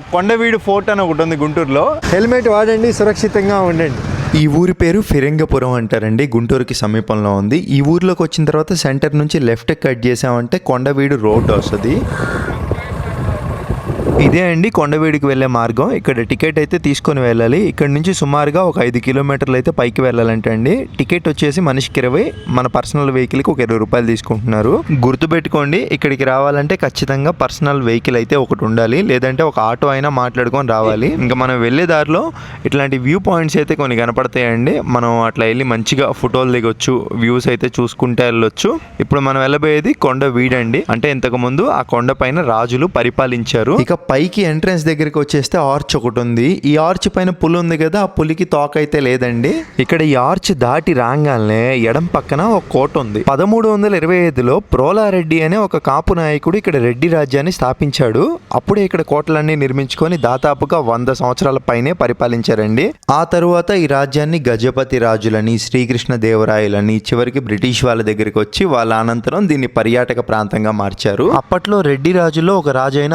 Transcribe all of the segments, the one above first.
Kondaveedu fort అని ఒకటి ఉంది గుంటూరులో. హెల్మెట్ వాడండి సురక్షితంగా ఉండండి. ఈ ఊరి పేరు ఫిరంగపురం అంటారండి గుంటూరుకి సమీపంలో ఉంది. ఈ ఊర్లోకి వచ్చిన తర్వాత సెంటర్ నుంచి లెఫ్ట్ కట్ చేసామంటే కొండవీడు రోడ్ వస్తుంది. ఇదే అండి కొండవీడికి వెళ్ళే మార్గం. ఇక్కడ టికెట్ అయితే తీసుకొని వెళ్ళాలి. ఇక్కడ నుంచి సుమారుగా ఒక ఐదు కిలోమీటర్లు అయితే పైకి వెళ్ళాలంటే అండి. టికెట్ వచ్చేసి మనిషికి ఇరవై మన పర్సనల్ వెహికల్కి ఒక ఇరవై రూపాయలు తీసుకుంటున్నారు. గుర్తుపెట్టుకోండి ఇక్కడికి రావాలంటే ఖచ్చితంగా పర్సనల్ వెహికల్ అయితే ఒకటి ఉండాలి. లేదంటే ఒక ఆటో అయినా మాట్లాడుకొని రావాలి. ఇంకా మనం వెళ్ళే దారిలో ఇట్లాంటి వ్యూ పాయింట్స్ అయితే కొన్ని కనపడతాయండి. మనం అట్లా వెళ్ళి మంచిగా ఫోటోలు దిగొచ్చు వ్యూస్ అయితే చూసుకుంటే వెళ్ళొచ్చు. ఇప్పుడు మనం వెళ్ళబోయేది కొండ వీడండి. అంటే ఇంతకు ముందు ఆ కొండ పైన రాజులు పరిపాలించారు. ఇక పైకి ఎంట్రన్స్ దగ్గరికి వచ్చేస్తే ఆర్చ్ ఒకటి ఉంది. ఈ ఆర్చ్ పైన పులి ఉంది కదా ఆ పులికి తోక అయితే లేదండి. ఇక్కడ ఈ ఆర్చ్ దాటి రాగానే ఎడం పక్కన ఒక కోట ఉంది. పదమూడు వందల ఇరవై ఐదులో ప్రోలారెడ్డి అనే ఒక కాపు నాయకుడు ఇక్కడ రెడ్డి రాజ్యాన్ని స్థాపించాడు. అప్పుడే ఇక్కడ కోటలన్నీ నిర్మించుకొని దాదాపుగా వంద సంవత్సరాల పైనే పరిపాలించారండి. ఆ తరువాత ఈ రాజ్యాన్ని గజపతి రాజులని శ్రీకృష్ణ దేవరాయలని చివరికి బ్రిటిష్ వాళ్ళ దగ్గరికి వచ్చి వాళ్ళ అనంతరం దీన్ని పర్యాటక ప్రాంతంగా మార్చారు. అప్పట్లో రెడ్డి రాజులో ఒక రాజు అయిన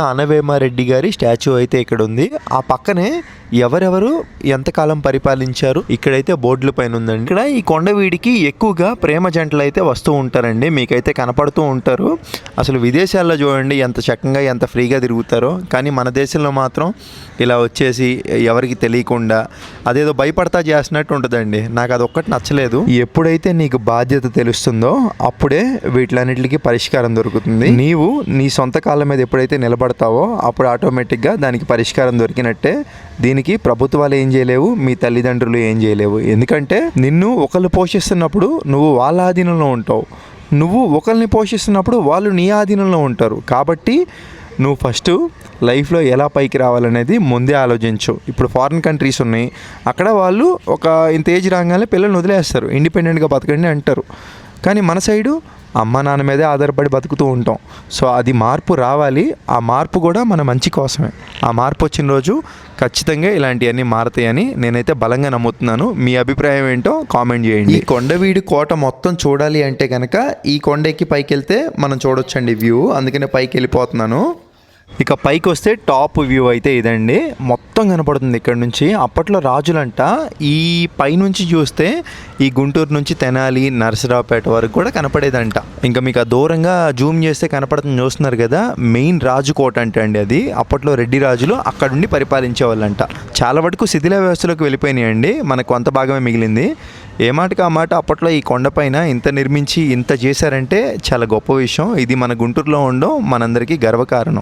రెడ్డి గారి స్టాచ్యూ అయితే ఇక్కడ ఉంది ఆ పక్కనే ఎవరెవరు ఎంతకాలం పరిపాలించారు ఇక్కడైతే బోర్డుల పైన ఉందండి. ఇక్కడ ఈ కొండవీడికి ఎక్కువగా ప్రేమ జంటలు అయితే వస్తూ ఉంటారండి. మీకైతే కనపడుతూ ఉంటారు. అసలు విదేశాల్లో చూడండి ఎంత చక్కగా ఎంత ఫ్రీగా తిరుగుతారో. కానీ మన దేశంలో మాత్రం ఇలా వచ్చేసి ఎవరికి తెలియకుండా అదేదో భయపడతా చేస్తున్నట్టు ఉంటుందండి. నాకు అది ఒక్కటి నచ్చలేదు. ఎప్పుడైతే నీకు బాధ్యత తెలుస్తుందో అప్పుడే వీటిలన్నిటికీ పరిష్కారం దొరుకుతుంది. నీవు నీ సొంత కాలం మీద ఎప్పుడైతే నిలబడతావో అప్పుడు ఆటోమేటిక్గా దానికి పరిష్కారం దొరికినట్టే దీనికి ప్రభుత్వాలు ఏం చేయలేవు మీ తల్లిదండ్రులు ఏం చేయలేవు. ఎందుకంటే నిన్ను ఒకళ్ళు పోషిస్తున్నప్పుడు నువ్వు వాళ్ళ ఆధీనంలో ఉంటావు. నువ్వు ఒకరిని పోషిస్తున్నప్పుడు వాళ్ళు నీ ఆధీనంలో ఉంటారు. కాబట్టి నువ్వు ఫస్ట్ లైఫ్లో ఎలా పైకి రావాలనేది ముందే ఆలోచించు. ఇప్పుడు ఫారిన్ కంట్రీస్ ఉన్నాయి. అక్కడ వాళ్ళు ఒక ఇంత ఏజ్ రాగానే పిల్లల్ని వదిలేస్తారు. ఇండిపెండెంట్గా బతకండి అంటారు. కానీ మన సైడు అమ్మ నాన్న మీదే ఆధారపడి బతుకుతూ ఉంటాం. సో అది మార్పు రావాలి. ఆ మార్పు కూడా మన మంచి కోసమే. ఆ మార్పు వచ్చిన రోజు ఖచ్చితంగా ఇలాంటివన్నీ మారతాయని నేనైతే బలంగా నమ్ముతున్నాను. మీ అభిప్రాయం ఏంటో కామెంట్ చేయండి. ఈ కొండవీడి కోట మొత్తం చూడాలి అంటే కనుక ఈ కొండ ఎక్కి పైకి వెళ్తే మనం చూడొచ్చండి వ్యూ. అందుకనే పైకి వెళ్ళిపోతున్నాను ఇక పైకి వస్తే టాప్ వ్యూ అయితే ఇదండి. మొత్తం కనపడుతుంది ఇక్కడ నుంచి. అప్పట్లో రాజులంట ఈ పైనుంచి చూస్తే ఈ గుంటూరు నుంచి తెనాలి నరసరావుపేట వరకు కూడా కనపడేదంట. ఇంకా మీకు ఆ దూరంగా జూమ్ చేస్తే కనపడుతుంది చూస్తున్నారు కదా మెయిన్ రాజు కోట అంటే అండి అది. అప్పట్లో రెడ్డి రాజులు అక్కడుండి పరిపాలించే వాళ్ళంట. చాలా వరకు శిథిల వ్యవస్థలోకి వెళ్ళిపోయినాయండి. మనకు కొంత భాగమే మిగిలింది. ఏ మాటకి ఆ మాట? అప్పట్లో ఈ కొండపైన ఇంత నిర్మించి ఇంత చేశారంటే చాలా గొప్ప విషయం. ఇది మన గుంటూరులో ఉండడం మనందరికీ గర్వకారణం.